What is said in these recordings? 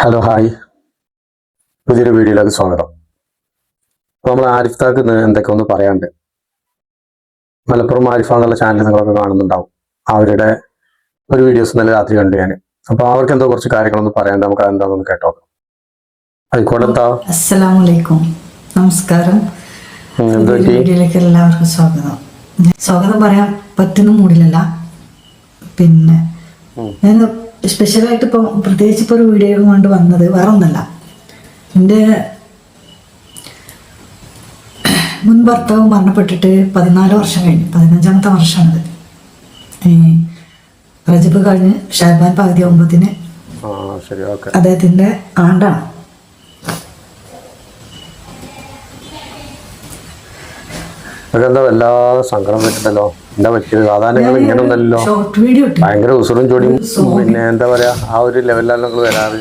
Hello hi. പുതിയൊരു വീഡിയോയിലേക്ക് സ്വാഗതം. നമ്മൾ ആരിഫ് താക്ക് എന്തൊക്കെ ഒന്ന് പറയാണ്ട് മലപ്പുറം ആരിഫ എന്നുള്ള ചാനൽ നിങ്ങളൊക്കെ കാണുന്നുണ്ടാവും. അവരുടെ ഒരു വീഡിയോസ് നല്ല രാത്രി കണ്ടു ഞാൻ അപ്പോൾ അവർക്ക് എന്തോ കുറച്ച് കാര്യങ്ങളൊന്ന് പറയാണ്ട് നമുക്ക് അതെന്താണെന്ന് കേട്ടോ ആയിക്കോട്ടെ അസ്സലാമലൈക്കും നമസ്കാരം. വീഡിയോയിലേക്ക് എല്ലാവർക്കും സ്വാഗതം. സ്വാഗതം പറയാൻ പറ്റുന്ന മൂടില്ലല്ല പിന്നെ സ്പെഷ്യലായിട്ട് ഇപ്പോൾ പ്രത്യേകിച്ച് ഇപ്പോൾ ഒരു വീഡിയോ കൊണ്ട് വന്നത് വേറെ ഒന്നല്ല എന്റെ മുൻ ഭർത്താവ് മരണപ്പെട്ടിട്ട് പതിനാല് വർഷം കഴിഞ്ഞു. പതിനഞ്ചാമത്തെ വർഷമാണിത്. ഈ റജബ് കഴിഞ്ഞ് ഷാബാൻ പകുതി ഒമ്പതിന് അദ്ദേഹത്തിന്റെ ആണ്ടാണ്. അതെന്താ വല്ലാതെ സങ്കടം പറ്റുന്നല്ലോ എന്താ പറ്റിയത്? സാധാരണ ഇങ്ങനെ ഒന്നല്ലോ ഭയങ്കര ഉസുറും ചൊടിയും പിന്നെ എന്താ പറയാ ആ ഒരു ലെവലിലാണ് നിങ്ങൾ വരാറ്.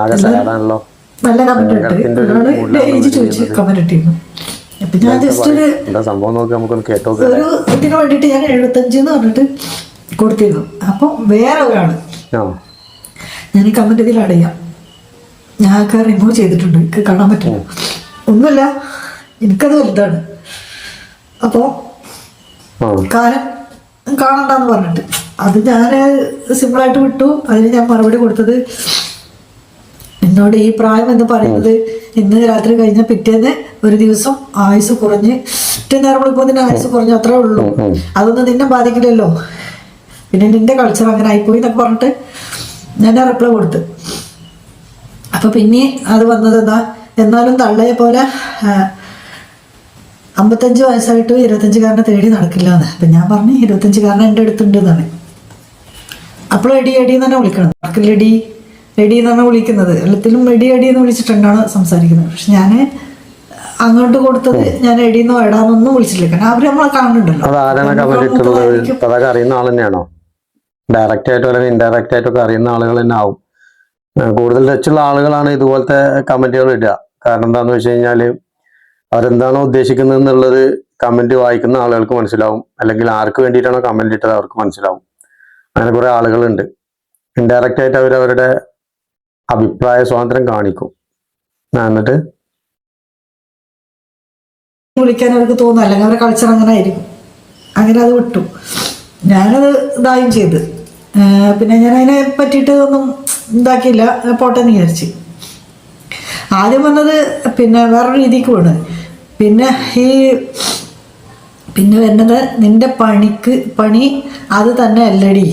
ആകെ സാഡാണല്ലോ അപ്പൊ ഞാൻ എന്താ സംഭവം നോക്കി നമുക്കൊന്ന് കേട്ടോ ഇതിന് വേണ്ടിയിട്ട് ഞാൻ എഴുപത്തഞ്ച് എന്ന് പറഞ്ഞിട്ട് കൊടുത്തിരുന്നു. അപ്പോൾ വേറെ ഒരാൾ. ഞാൻ ഈ കമന്റ് ഇതിൽ അടയാം ഞാനൊക്കെ റിമൂവ് ചെയ്തിട്ടുണ്ട്. കാണാൻ പറ്റില്ല. ഒന്നുമില്ല. എനിക്കത് വലുതാണ്. അപ്പോ കാലം കാണണ്ടെന്ന് പറഞ്ഞിട്ട്. അത് ഞാൻ സിമ്പിളായിട്ട് വിട്ടു. അതിന് ഞാൻ മറുപടി കൊടുത്തത് എന്നോട് ഈ പ്രായം എന്ന് പറയുന്നത് ഇന്ന് രാത്രി കഴിഞ്ഞ പിറ്റേന്ന് ഒരു ദിവസം ആയുസ് കുറഞ്ഞ് പിറ്റേ നേരം വിളിക്കുമ്പോൾ ആയുസ് കുറഞ്ഞു അത്രേ ഉള്ളൂ. അതൊന്നും നിന്നെ ബാധിക്കില്ലല്ലോ. പിന്നെ നിന്റെ കൾച്ചർ അങ്ങനെ ആയിപ്പോയി എന്നൊക്കെ പറഞ്ഞിട്ട് ഞാൻ റിപ്ലൈ കൊടുത്ത്. അപ്പൊ പിന്നെ അത് വന്നത് എന്താ? എന്നാലും തള്ളയെ പോലെ അമ്പത്തഞ്ച് വയസ്സായിട്ട് ഇരുപത്തഞ്ചുകാരനെ തേടി നടക്കില്ല എന്ന് അപ്പം ഞാൻ പറഞ്ഞു ഇരുപത്തഞ്ചുകാരൻ എന്റെ അടുത്തുണ്ട് എന്നാണ് അപ്പോൾ എടി എടി എന്ന് തന്നെ വിളിക്കണം. നടക്കില്ല എടി എടി എന്നാണ് വിളിക്കുന്നത്. എല്ലാത്തിലും എടി എടി എന്ന് വിളിച്ചിട്ടുണ്ടാണ് സംസാരിക്കുന്നത്. പക്ഷെ ഞാൻ അങ്ങോട്ട് കൊടുത്തത് ഞാൻ എടിന്നോ എടാന്നൊന്നും വിളിച്ചിട്ടില്ല കാരണം അവർ നമ്മളെ കാണുന്നുണ്ടല്ലോ. അതൊക്കെ അറിയുന്ന ആൾ തന്നെയാണോ? ഡയറക്റ്റ് ആയിട്ടോ അല്ലെങ്കിൽ ഇൻഡയറക്റ്റ് ആയിട്ടോ ഒക്കെ അറിയുന്ന ആളുകൾ തന്നെ ആവും. കൂടുതൽ ടച്ചുള്ള ആളുകളാണ് ഇതുപോലത്തെ കമന്റുകൾ ഇടുക. കാരണം എന്താണെന്ന് വെച്ച് കഴിഞ്ഞാൽ അവരെന്താണോ ഉദ്ദേശിക്കുന്നത് എന്നുള്ളത് കമന്റ് വായിക്കുന്ന ആളുകൾക്ക് മനസ്സിലാവും. അല്ലെങ്കിൽ ആർക്ക് വേണ്ടിയിട്ടാണോ കമന്റ് ഇട്ടത് അവർക്ക് മനസ്സിലാവും. അങ്ങനെ കുറെ ആളുകളുണ്ട്. ഇൻഡയറക്റ്റ് ആയിട്ട് അവർ അവരുടെ അഭിപ്രായ സ്വാതന്ത്ര്യം കാണിക്കും. എന്നിട്ട്? വിളിക്കാൻ അവർക്ക് തോന്നും. അല്ലെങ്കിൽ അവരുടെ കൾച്ചർ അങ്ങനെ ആയിരിക്കും. അങ്ങനെ അത് വിട്ടു. ഞാനത് ഇതായും ചെയ്ത്. പിന്നെ ഞാൻ അതിനെ പറ്റിയിട്ട് ഒന്നും ഇതാക്കിയില്ല. പോട്ടെന്ന് വിചാരിച്ച്. ആദ്യം വന്നത് പിന്നെ വേറൊരു രീതിക്ക് വീണ് പിന്നെ ഈ പിന്നെ വരുന്നത് നിന്റെ പണിക്ക് പണി അത് തന്നെ അല്ലടി.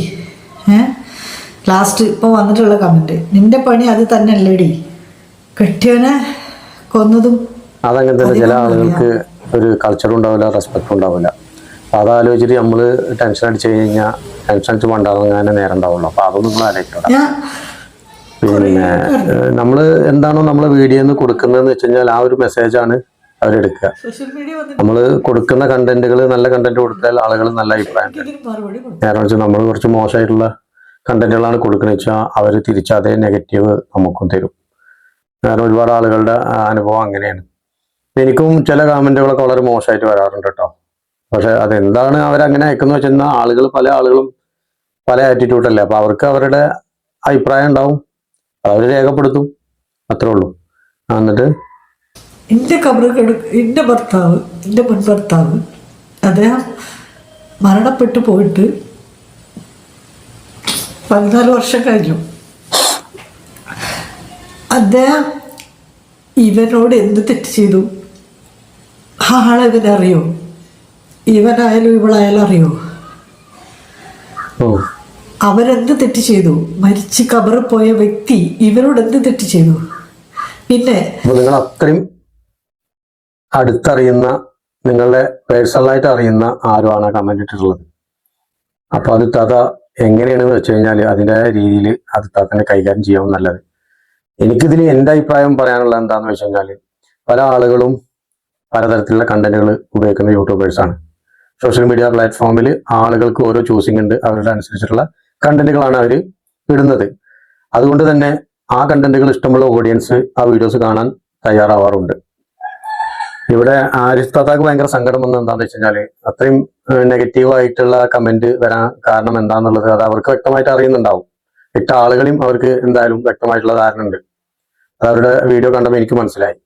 ലാസ്റ്റ് ഇപ്പോൾ വന്നിട്ടുള്ള കമന്റ് നിന്റെ പണി അത് തന്നെ അല്ലടി. കെട്ടിയവനെ കൊന്നതും അതങ്ങനെ തന്നെ ചില ആളുകൾക്ക് ഒരു കൾച്ചർ ഉണ്ടാവില്ല റെസ്പെക്ട് ഉണ്ടാവില്ല. അപ്പോൾ അതാലോചിച്ചിട്ട് നമ്മൾ ടെൻഷൻ അടിച്ചു കഴിഞ്ഞാൽ ടെൻഷൻ അടിച്ച് മണ്ടാകാൻ നേരം ഉണ്ടാവുള്ളൂ. അപ്പോൾ അതൊന്നും നിങ്ങൾ ആലോചിക്കണം പിന്നെ നമ്മൾ എന്താണോ നമ്മൾ വീഡിയോന്ന് കൊടുക്കുന്നതെന്ന് വെച്ച് കഴിഞ്ഞാൽ ആ ഒരു മെസ്സേജാണ് അവരെടുക്കുക. നമ്മൾ കൊടുക്കുന്ന കണ്ടന്റുകൾ നല്ല കണ്ടന്റ് കൊടുത്താൽ ആളുകൾ നല്ല അഭിപ്രായം കാരണം നേരെ വെച്ചാൽ നമ്മൾ കുറച്ച് മോശമായിട്ടുള്ള കണ്ടന്റുകളാണ് കൊടുക്കുന്നത് വെച്ചാൽ അവർ തിരിച്ച് അതേ നെഗറ്റീവ് നമുക്കും തരും. കാരണം ഒരുപാട് ആളുകളുടെ അനുഭവം അങ്ങനെയാണ്. എനിക്കും ചില കമന്റുകളൊക്കെ വളരെ മോശമായിട്ട് വരാറുണ്ട് കേട്ടോ. പക്ഷെ അതെന്താണ് അവരങ്ങനെ അയക്കുന്നത് വെച്ചാൽ ആളുകൾ പല ആളുകളും പല ആറ്റിറ്റ്യൂഡല്ലേ അപ്പൊ അവർക്ക് അവരുടെ അഭിപ്രായം ഉണ്ടാവും. അവർ രേഖപ്പെടുത്തും. അത്രേ ഉള്ളൂ. എന്നിട്ട് എന്റെ കബറ് കിട എന്റെ ഭർത്താവ് എന്റെ മുൻ ഭർത്താവ് അദ്ദേഹം മരണപ്പെട്ടു പോയിട്ട് പതിനാല് വർഷം കഴിഞ്ഞു. അദ്ദേഹം ഇവനോട് എന്ത് തെറ്റ് ചെയ്തു? ആളെ ഇവനറിയോ ഇവനായാലും ഇവളായാലും അറിയോ? അവരെന്ത് തെറ്റ് ചെയ്തു? മരിച്ച് കബറ് പോയ വ്യക്തി ഇവരോട് എന്ത് തെറ്റ് ചെയ്തു? പിന്നെ നിങ്ങൾ അത്രയും അടുത്തറിയുന്ന നിങ്ങളുടെ പേഴ്സണലായിട്ട് അറിയുന്ന ആരുമാണ് കമന്റ് ഇട്ടിട്ടുള്ളത്? അപ്പൊ അത് തഥ എങ്ങനെയാണെന്ന് വെച്ച് കഴിഞ്ഞാൽ അതിന്റെ രീതിയിൽ അത് തന്നെ കൈകാര്യം ചെയ്യാവും നല്ലത്. എനിക്കിതിൽ എന്റെ അഭിപ്രായം പറയാനുള്ളത് എന്താണെന്ന് വെച്ച് കഴിഞ്ഞാൽ പല ആളുകളും പലതരത്തിലുള്ള കണ്ടന്റുകൾ ഉപയോഗിക്കുന്ന യൂട്യൂബേഴ്സാണ് സോഷ്യൽ മീഡിയ പ്ലാറ്റ്ഫോമിൽ ആളുകൾക്ക് ഓരോ ചൂസിംഗ് ഉണ്ട് അവരുടെ അനുസരിച്ചിട്ടുള്ള കണ്ടന്റുകളാണ് അവർ ഇടുന്നത്. അതുകൊണ്ട് തന്നെ ആ കണ്ടന്റുകൾ ഇഷ്ടമുള്ള ഓഡിയൻസ് ആ വീഡിയോസ് കാണാൻ തയ്യാറാവാറുണ്ട്. ഇവിടെ ആരിഫ് താത്താക്ക് ഭയങ്കര സങ്കടം വന്നത് എന്താണെന്ന് വെച്ച് കഴിഞ്ഞാൽ അത്രയും നെഗറ്റീവ് ആയിട്ടുള്ള കമന്റ് വരാൻ കാരണം എന്താന്നുള്ളത് അത് അവർക്ക് വ്യക്തമായിട്ട് അറിയുന്നുണ്ടാവും. ഇട്ട ആളുകളെയും അവർക്ക് എന്തായാലും വ്യക്തമായിട്ടുള്ള ധാരണ ഉണ്ട്. അത് അവരുടെ വീഡിയോ കണ്ടപ്പോൾ എനിക്ക് മനസ്സിലായി.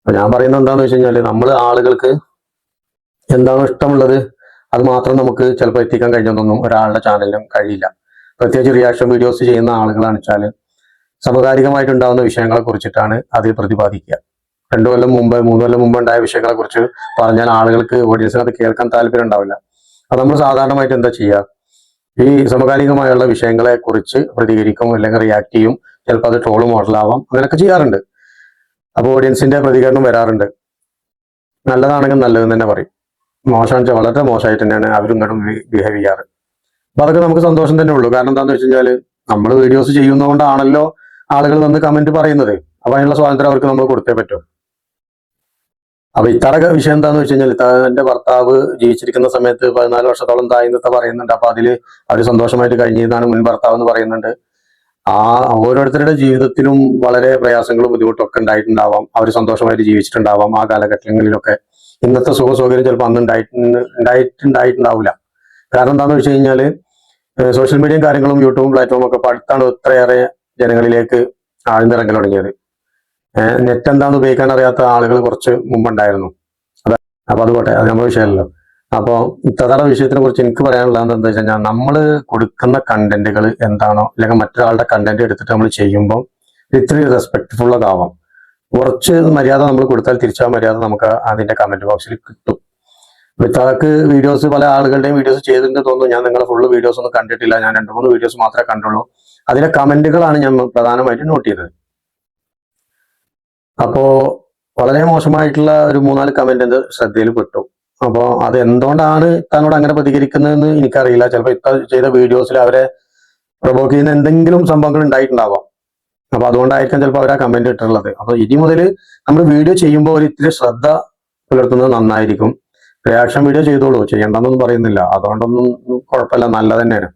അപ്പൊ ഞാൻ പറയുന്നത് എന്താന്ന് വെച്ച് കഴിഞ്ഞാൽ നമ്മൾ ആളുകൾക്ക് എന്താണോ ഇഷ്ടമുള്ളത് അത് മാത്രം നമുക്ക് ചിലപ്പോൾ എത്തിക്കാൻ കഴിഞ്ഞതൊന്നും ഒരാളുടെ ചാനലിലും കഴിയില്ല. പ്രത്യേകിച്ച് റിയാക്ഷൻ വീഡിയോസ് ചെയ്യുന്ന ആളുകളാണെന്ന് വെച്ചാൽ സമകാലികമായിട്ടുണ്ടാകുന്ന വിഷയങ്ങളെ കുറിച്ചിട്ടാണ് അതിൽ പ്രതിപാദിക്കുക. രണ്ടു കൊല്ലം മുമ്പ് മൂന്ന് കൊല്ലം മുമ്പ് ഉണ്ടായ വിഷയങ്ങളെ കുറിച്ച് പറഞ്ഞാൽ ആളുകൾക്ക് ഓഡിയൻസിന് അത് കേൾക്കാൻ താല്പര്യം ഉണ്ടാവില്ല അത് നമ്മൾ സാധാരണമായിട്ട് എന്താ ചെയ്യുക? ഈ സമകാലികമായുള്ള വിഷയങ്ങളെ കുറിച്ച് പ്രതികരിക്കും അല്ലെങ്കിൽ റിയാക്ട് ചെയ്യും. ചിലപ്പോൾ അത് ട്രോൾ മോഡലാവാം അങ്ങനെയൊക്കെ ചെയ്യാറുണ്ട്. അപ്പോൾ ഓഡിയൻസിന്റെ പ്രതികരണം വരാറുണ്ട്. നല്ലതാണെങ്കിൽ നല്ലതെന്ന് തന്നെ പറയും. വെച്ചാൽ വളരെ മോശമായിട്ട് തന്നെയാണ് അവരും ഇങ്ങോട്ടും ബിഹേവ് ചെയ്യാറ്. അപ്പൊ അതൊക്കെ നമുക്ക് സന്തോഷം തന്നെ ഉള്ളൂ. കാരണം എന്താണെന്ന് വെച്ച് കഴിഞ്ഞാൽ നമ്മൾ വീഡിയോസ് ചെയ്യുന്നതുകൊണ്ടാണല്ലോ ആളുകൾ വന്ന് കമന്റ് പറയുന്നത്. അപ്പൊ അതിനുള്ള സ്വാതന്ത്ര്യം അവർക്ക് നമ്മൾ കൊടുത്തേ പറ്റൂ. അപ്പൊ ഇത്തറ വിഷയം എന്താന്ന് വെച്ച് കഴിഞ്ഞാൽ ഇത്ത- എന്റെ ഭർത്താവ് ജീവിച്ചിരിക്കുന്ന സമയത്ത് പതിനാല് വർഷത്തോളം തായെന്നൊക്കെ പറയുന്നുണ്ട്. അപ്പൊ അതിൽ അവർ സന്തോഷമായിട്ട് കഴിഞ്ഞിരുന്നാണ് മുൻ ഭർത്താവ് എന്ന് പറയുന്നുണ്ട്. ആ ഓരോരുത്തരുടെ ജീവിതത്തിലും വളരെ പ്രയാസങ്ങളും ബുദ്ധിമുട്ടും ഒക്കെ ഉണ്ടായിട്ടുണ്ടാവാം. അവർ സന്തോഷമായിട്ട് ജീവിച്ചിട്ടുണ്ടാവാം ആ കാലഘട്ടങ്ങളിലൊക്കെ. ഇന്നത്തെ സുഖ സൗകര്യം ചിലപ്പോൾ അന്ന് ഉണ്ടായിട്ട് ഉണ്ടായിട്ടുണ്ടായിട്ടുണ്ടാവില്ല കാരണം എന്താണെന്ന് വെച്ച് കഴിഞ്ഞാൽ സോഷ്യൽ മീഡിയയും കാര്യങ്ങളും യൂട്യൂബും പ്ലാറ്റ്ഫോമും ഒക്കെ അടുത്താണ് ഇത്രയേറെ ജനങ്ങളിലേക്ക് ആഴ്ന്നിറങ്ങി തുടങ്ങിയത്. നെറ്റ് എന്താണെന്ന് ഉപയോഗിക്കാൻ അറിയാത്ത ആളുകൾ കുറച്ച് മുമ്പുണ്ടായിരുന്നു. അതാ അപ്പൊ അതുപോട്ടെ അത് നമ്മുടെ വിഷയമല്ലോ അപ്പോൾ ഇത്തരം വിഷയത്തിനെ കുറിച്ച് എനിക്ക് പറയാനുള്ളത് എന്താ വെച്ച് കഴിഞ്ഞാൽ നമ്മൾ കൊടുക്കുന്ന കണ്ടന്റുകൾ എന്താണോ അല്ലെങ്കിൽ മറ്റൊരാളുടെ കണ്ടന്റ് എടുത്തിട്ട് നമ്മൾ ചെയ്യുമ്പോൾ ഇത്രയും റെസ്പെക്ട്ഫുൾ ആവാം കുറച്ച് മര്യാദ നമ്മൾ കൊടുത്താൽ തിരിച്ചാ മര്യാദ നമുക്ക് അതിന്റെ കമന്റ് ബോക്സിൽ കിട്ടും. വിത്താക്ക് വീഡിയോസ് പല ആളുകളുടെയും വീഡിയോസ് ചെയ്തിട്ടുണ്ട് തോന്നുന്നു. ഞാൻ നിങ്ങളെ ഫുള്ള് വീഡിയോസ് ഒന്നും കണ്ടിട്ടില്ല. ഞാൻ രണ്ട് മൂന്ന് വീഡിയോസ് മാത്രമേ കണ്ടുള്ളൂ. അതിലെ കമന്റുകളാണ് ഞാൻ പ്രധാനമായിട്ടും നോട്ട് ചെയ്തത്. അപ്പോ വളരെ മോശമായിട്ടുള്ള ഒരു മൂന്നാൽ കമന്റ് എന്റെ ശ്രദ്ധയിൽ പെട്ടു. അപ്പോ അത് എന്തുകൊണ്ടാണ് തന്നോട് അങ്ങനെ പ്രതികരിക്കുന്നതെന്ന് എനിക്കറിയില്ല. ചിലപ്പോൾ ഇത്ത ചെയ്ത വീഡിയോസിൽ അവരെ പ്രൊവോക്ക് ചെയ്യുന്ന എന്തെങ്കിലും സംഭവങ്ങൾ ഉണ്ടായിട്ടുണ്ടാവാം. അപ്പൊ അതുകൊണ്ടായിരിക്കാം ചിലപ്പോൾ അവരാ കമന്റ് ഇട്ടിട്ടുള്ളത്. അപ്പൊ ഇനി മുതൽ നമ്മൾ വീഡിയോ ചെയ്യുമ്പോൾ ഒരു ഇത്തിരി ശ്രദ്ധ പുലർത്തുന്നത് നന്നായിരിക്കും. റിയാക്ഷൻ വീഡിയോ ചെയ്തോളൂ. ചെയ്യണ്ടെന്നൊന്നും പറയുന്നില്ല. അതുകൊണ്ടൊന്നും കുഴപ്പമില്ല. നല്ല തന്നെയാണ്.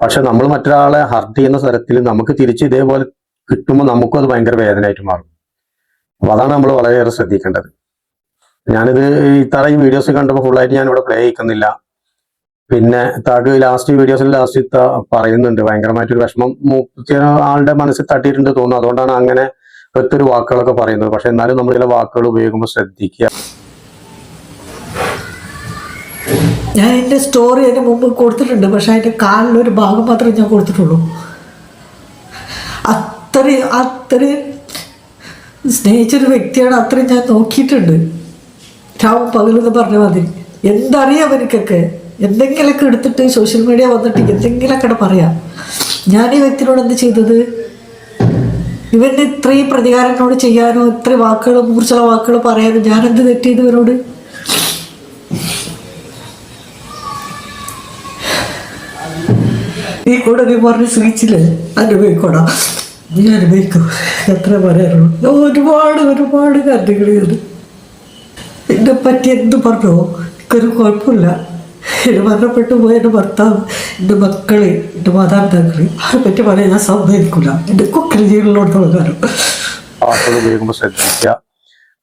പക്ഷെ നമ്മൾ മറ്റൊരാളെ ഹർട്ട് ചെയ്യുന്ന തരത്തിൽ നമുക്ക് തിരിച്ച് ഇതേപോലെ കിട്ടുമ്പോൾ നമുക്കും അത് ഭയങ്കര വേദനയായിട്ട് മാറും. അപ്പൊ അതാണ് നമ്മൾ വളരെയേറെ ശ്രദ്ധിക്കേണ്ടത്. ഞാനിത് ഇത്രയും വീഡിയോസ് കണ്ടപ്പോൾ ഫുള്ളായിട്ട് ഞാൻ ഇവിടെ പ്ലേ ചെയ്യിക്കുന്നില്ല. പിന്നെ താക്ക് ലാസ്റ്റ് വീഡിയോസിൽ ലാസ്റ്റ് പറയുന്നുണ്ട് ഭയങ്കരമായിട്ടൊരു വിഷമം ആളുടെ മനസ്സിൽ തട്ടിയിട്ടുണ്ട് തോന്നുന്നു. അതുകൊണ്ടാണ് അങ്ങനെ ഒത്തൊരു വാക്കുകളൊക്കെ പറയുന്നത്. പക്ഷെ എന്നാലും നമ്മൾ ചില വാക്കുകൾ ഉപയോഗിക്കുമ്പോൾ ശ്രദ്ധിക്കുക. ഞാൻ എന്റെ സ്റ്റോറി അതിന് മുമ്പ് കൊടുത്തിട്ടുണ്ട്. പക്ഷെ അതിന്റെ കാലിലൊരു ഭാഗം മാത്രമേ ഞാൻ കൊടുത്തിട്ടുള്ളൂ. അത്രയും അത്രയും സ്നേഹിച്ചൊരു വ്യക്തിയാണ് അത്രയും ഞാൻ നോക്കിയിട്ടുണ്ട്. രാവും പകലെന്ന് പറഞ്ഞ മതി എന്തറിയാം അവർക്കൊക്കെ എന്തെങ്കിലുമൊക്കെ എടുത്തിട്ട് സോഷ്യൽ മീഡിയ വന്നിട്ട് എന്തെങ്കിലുമൊക്കെ പറയാം. ഞാൻ ഈ വ്യക്തിനോട് എന്ത് ചെയ്തത്? ഇവന്റെ ഇത്രയും പ്രതികാരനോട് ചെയ്യാനോ ഇത്രയും വാക്കുകൾ മൂർച്ചുള്ള വാക്കുകൾ പറയാനോ ഞാൻ എന്ത് തെറ്റ് ചെയ്തു ഇവരോട് ഈ കൂടെ നീ പറഞ്ഞ് ശ്രമിച്ചില്ലേ അനുഭവിക്കോടാ അനുഭവിക്കും എത്ര പറയാറുള്ളൂ ഒരുപാട് ഒരുപാട് കാര്യങ്ങളുണ്ട് എന്നെ പറ്റി എന്ത് പറഞ്ഞോ എനിക്കൊരു കുഴപ്പമില്ല. എന്നെ മരണപ്പെട്ടു പോയ എന്റെ ഭർത്താവ് എന്റെ മക്കൾ എന്റെ മാതാപിതാക്കൾ അവരെ പറ്റി പറയാൻ ഞാൻ സമ്മതിക്കില്ല. എന്റെ വാക്കുകൾ ഉപയോഗിക്കുമ്പോൾ ശ്രദ്ധിക്കുക.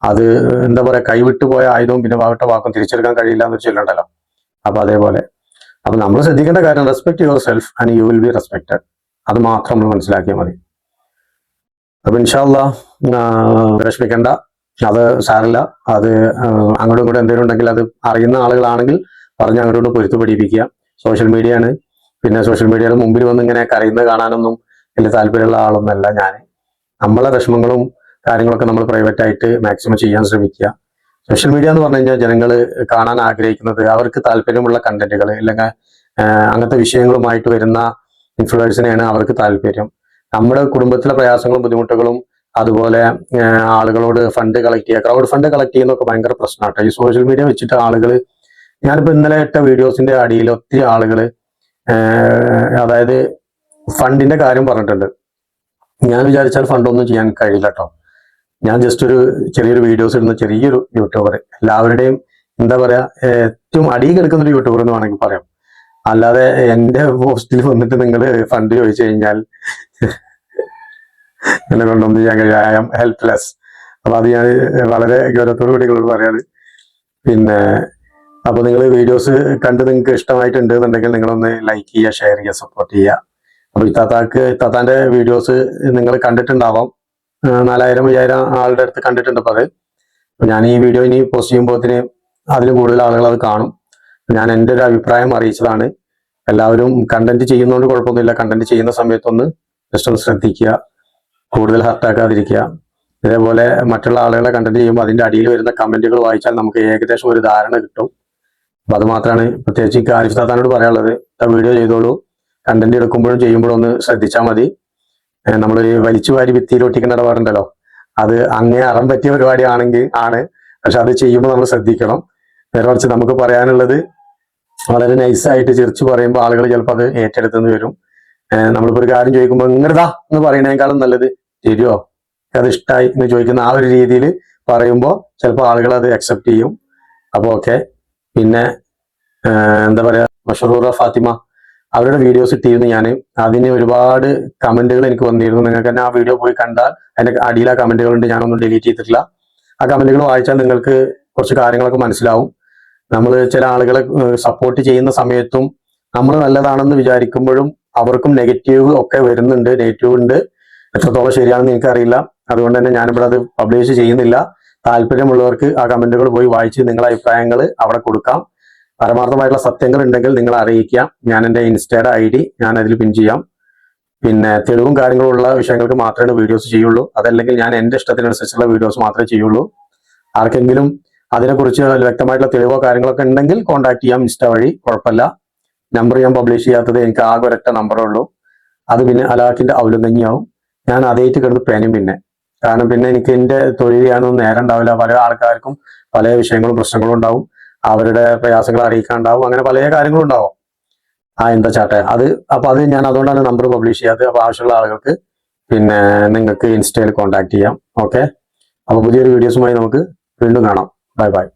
അത് എന്താ പറയാ കൈവിട്ടു പോയ ആയുധവും പിന്നെ വാട്ട വാക്കും തിരിച്ചെടുക്കാൻ കഴിയില്ല എന്ന് ചൊല്ലണ്ടല്ലോ. അപ്പൊ അതേപോലെ. അപ്പൊ നമ്മൾ ശ്രദ്ധിക്കേണ്ട കാര്യം respect yourself and you will be respected അത് മാത്രം നമ്മൾ മനസ്സിലാക്കിയാൽ മതി. അപ്പൊ ഇൻഷാല്ല വിഷമിക്കേണ്ട അത് സാറില്ല അത് അങ്ങോട്ടും ഇങ്ങോട്ടും എന്തെങ്കിലും ഉണ്ടെങ്കിൽ അത് അറിയുന്ന ആളുകളാണെങ്കിൽ പറഞ്ഞ് അങ്ങോട്ടും പൊരുത്തു പഠിപ്പിക്കുക. സോഷ്യൽ മീഡിയ ആണ് പിന്നെ സോഷ്യൽ മീഡിയയുടെ മുമ്പിൽ വന്ന് ഇങ്ങനെ കരയുന്നത് കാണാനൊന്നും വലിയ താല്പര്യമുള്ള ആളൊന്നല്ല ഞാൻ നമ്മളെ വിഷമങ്ങളും കാര്യങ്ങളൊക്കെ നമ്മൾ പ്രൈവറ്റ് ആയിട്ട് മാക്സിമം ചെയ്യാൻ ശ്രമിക്കുക. സോഷ്യൽ മീഡിയ എന്ന് പറഞ്ഞു കഴിഞ്ഞാൽ ജനങ്ങൾ കാണാൻ ആഗ്രഹിക്കുന്നത് അവർക്ക് താല്പര്യമുള്ള കണ്ടന്റുകൾ അല്ലെങ്കിൽ അങ്ങനത്തെ വിഷയങ്ങളുമായിട്ട് വരുന്ന ഇൻഫ്ലുവൻസിനെയാണ് അവർക്ക് താല്പര്യം. നമ്മുടെ കുടുംബത്തിലെ പ്രയാസങ്ങളും ബുദ്ധിമുട്ടുകളും അതുപോലെ ആളുകളോട് ഫണ്ട് കളക്ട് ചെയ്യുക ക്രൗഡ് ഫണ്ട് കളക്ട് ചെയ്യുന്നൊക്കെ ഭയങ്കര പ്രശ്നമാട്ടോ ഈ സോഷ്യൽ മീഡിയ വെച്ചിട്ട് ആളുകൾ ഞാനിപ്പോൾ ഇന്നലെ ഇട്ട വീഡിയോസിന്റെ അടിയിൽ ഒത്തിരി ആളുകൾ അതായത് ഫണ്ടിന്റെ കാര്യം പറഞ്ഞിട്ടുണ്ട്. ഞാൻ വിചാരിച്ചാൽ ഫണ്ടൊന്നും ചെയ്യാൻ കഴിയില്ല കേട്ടോ. ഞാൻ ജസ്റ്റ് ഒരു ചെറിയൊരു വീഡിയോസ് ഇടുന്ന ചെറിയൊരു യൂട്യൂബർ എല്ലാവരുടെയും എന്താ പറയാ ഏറ്റവും അടിയിൽ കിടക്കുന്ന ഒരു യൂട്യൂബർ എന്ന് വേണമെങ്കിൽ പറയാം. അല്ലാതെ എന്റെ പോസ്റ്റിൽ വന്നിട്ട് നിങ്ങൾ ഫണ്ട് ചോദിച്ചു കഴിഞ്ഞാൽ എന്നെ കൊണ്ടൊന്നും ചെയ്യാൻ കഴിയില്ല. ഐ ആം ഹെൽപ്ലെസ് അപ്പൊ അത് ഞാൻ വളരെ ഗൗരവത്തോടു കൂടി നിങ്ങളോട് പറയാണ്. പിന്നെ അപ്പൊ നിങ്ങൾ വീഡിയോസ് കണ്ട് നിങ്ങൾക്ക് ഇഷ്ടമായിട്ടുണ്ട് എന്നുണ്ടെങ്കിൽ നിങ്ങളൊന്ന് ലൈക്ക് ചെയ്യുക ഷെയർ ചെയ്യുക സപ്പോർട്ട് ചെയ്യുക. അപ്പൊ ഇത്താത്താക്ക് ഇത്താത്താന്റെ വീഡിയോസ് നിങ്ങൾ കണ്ടിട്ടുണ്ടാവാം. നാലായിരം അയ്യായിരം ആളുടെ അടുത്ത് കണ്ടിട്ടുണ്ട് അപ്പൊ അത്. ഞാൻ ഈ വീഡിയോ ഇനി പോസ്റ്റ് ചെയ്യുമ്പോഴത്തേന് അതിലും കൂടുതൽ ആളുകൾ അത് കാണും. ഞാൻ എന്റെ ഒരു അഭിപ്രായം അറിയിച്ചതാണ്. എല്ലാവരും കണ്ടന്റ് ചെയ്യുന്നതുകൊണ്ട് കുഴപ്പമൊന്നുമില്ല. കണ്ടന്റ് ചെയ്യുന്ന സമയത്തൊന്ന് ജസ്റ്റ് ഒന്ന് ശ്രദ്ധിക്കുക. കൂടുതൽ ഹർട്ടാക്കാതിരിക്കുക ഇതേപോലെ മറ്റുള്ള ആളുകളെ കണ്ടന്റ് ചെയ്യുമ്പോൾ അതിന്റെ അടിയിൽ വരുന്ന കമന്റുകൾ വായിച്ചാൽ നമുക്ക് ഏകദേശം ഒരു ധാരണ കിട്ടും. അപ്പൊ അത് മാത്രമാണ് പ്രത്യേകിച്ച് ഈ ആരിഫ് താത്താനോട് പറയാനുള്ളത്. വീഡിയോ ചെയ്തോളൂ. കണ്ടന്റ് എടുക്കുമ്പോഴും ചെയ്യുമ്പോഴും ഒന്ന് ശ്രദ്ധിച്ചാൽ മതി. നമ്മൾ വലിച്ചു വാരി ഭിത്തിയിൽ ഒട്ടിക്കുന്ന ഇടപാടുണ്ടല്ലോ. അത് അങ്ങേ അറം പറ്റിയ പരിപാടി ആണെങ്കിൽ ആണ്. പക്ഷെ അത് ചെയ്യുമ്പോൾ നമ്മൾ ശ്രദ്ധിക്കണം. നേരെ മറിച്ച് നമുക്ക് പറയാനുള്ളത് വളരെ നൈസായിട്ട് ചിരിച്ചു പറയുമ്പോൾ ആളുകൾ ചിലപ്പോൾ അത് ഏറ്റെടുത്തെന്ന് വരും. നമ്മളിപ്പോൾ ഒരു കാര്യം ചോദിക്കുമ്പോൾ ഇങ്ങനെതാ എന്ന് പറയുന്നതിനേക്കാളും നല്ലത് ശരിയോ? അത് ഇഷ്ടമായി എന്ന് ചോദിക്കുന്ന ആ ഒരു രീതിയിൽ പറയുമ്പോൾ ചിലപ്പോൾ ആളുകൾ അത് അക്സെപ്റ്റ് ചെയ്യും. അപ്പോൾ ഓക്കെ പിന്നെ എന്താ പറയാ മഷറൂറ ഫാത്തിമ അവരുടെ വീഡിയോസ് ഇട്ടിരുന്നു ഞാൻ അതിന് ഒരുപാട് കമന്റുകൾ എനിക്ക് വന്നിരുന്നു. നിങ്ങൾക്ക് തന്നെ ആ വീഡിയോ പോയി കണ്ടാൽ അതിന്റെ അടിയിൽ ആ കമന്റുകൾ ഉണ്ട്. ഞാനൊന്നും ഡിലീറ്റ് ചെയ്തിട്ടില്ല. ആ കമന്റുകൾ വായിച്ചാൽ നിങ്ങൾക്ക് കുറച്ച് കാര്യങ്ങളൊക്കെ മനസ്സിലാവും. നമ്മൾ ചില ആളുകളെ സപ്പോർട്ട് ചെയ്യുന്ന സമയത്തും നമ്മൾ നല്ലതാണെന്ന് വിചാരിക്കുമ്പോഴും അവർക്കും നെഗറ്റീവ് ഒക്കെ വരുന്നുണ്ട് നെഗറ്റീവ് ഉണ്ട്. എത്രത്തോളം ശരിയാണെന്ന് എനിക്കറിയില്ല. അതുകൊണ്ട് തന്നെ ഞാനിവിടെ അത് പബ്ലിഷ് ചെയ്യുന്നില്ല. താല്പര്യമുള്ളവർക്ക് ആ കമന്റുകൾ പോയി വായിച്ച് നിങ്ങളുടെ അഭിപ്രായങ്ങൾ അവിടെ കൊടുക്കാം. പരമാർത്ഥമായിട്ടുള്ള സത്യങ്ങൾ ഉണ്ടെങ്കിൽ നിങ്ങൾ അറിയിക്കാം. ഞാൻ എന്റെ ഇൻസ്റ്റയുടെ ഐ ഡി ഞാൻ അതിൽ പിൻ ചെയ്യാം. പിന്നെ തെളിവും കാര്യങ്ങളും ഉള്ള വിഷയങ്ങൾക്ക് മാത്രമേ വീഡിയോസ് ചെയ്യുള്ളൂ. അതല്ലെങ്കിൽ ഞാൻ എന്റെ ഇഷ്ടത്തിനനുസരിച്ചുള്ള വീഡിയോസ് മാത്രമേ ചെയ്യുള്ളൂ. ആർക്കെങ്കിലും അതിനെക്കുറിച്ച് വ്യക്തമായിട്ടുള്ള തെളിവോ കാര്യങ്ങളൊക്കെ ഉണ്ടെങ്കിൽ കോൺടാക്ട് ചെയ്യാം. ഇൻസ്റ്റ വഴി കുഴപ്പമില്ല. നമ്പർ ഞാൻ പബ്ലിഷ് ചെയ്യാത്തത് എനിക്ക് ആകെ ഒരൊറ്റ നമ്പറേ ഉള്ളൂ. അത് പിന്നെ അലാക്കിന്റെ അവലുങ്കഞ്ഞിയാവും ഞാൻ അതേറ്റ് കിടന്ന് പേനും പിന്നെ. കാരണം പിന്നെ എനിക്ക് എന്റെ തൊഴിലാണെന്ന് നേരം ഉണ്ടാവില്ല. പല ആൾക്കാർക്കും പല വിഷയങ്ങളും പ്രശ്നങ്ങളും ഉണ്ടാവും. അവരുടെ പ്രയാസങ്ങൾ അറിയിക്കാണ്ടാവും. അങ്ങനെ പല കാര്യങ്ങളും ഉണ്ടാവും. ആ എന്താ ചാട്ടെ? അത് അപ്പൊ അത് ഞാൻ അതുകൊണ്ടാണ് നമ്പർ പബ്ലിഷ് ചെയ്യാത്തത്. അപ്പൊ ആവശ്യമുള്ള ആളുകൾക്ക് പിന്നെ നിങ്ങൾക്ക് ഇൻസ്റ്റയിൽ കോൺടാക്ട് ചെയ്യാം. ഓക്കെ അപ്പൊ പുതിയൊരു വീഡിയോസുമായി നമുക്ക് വീണ്ടും കാണാം. Bye bye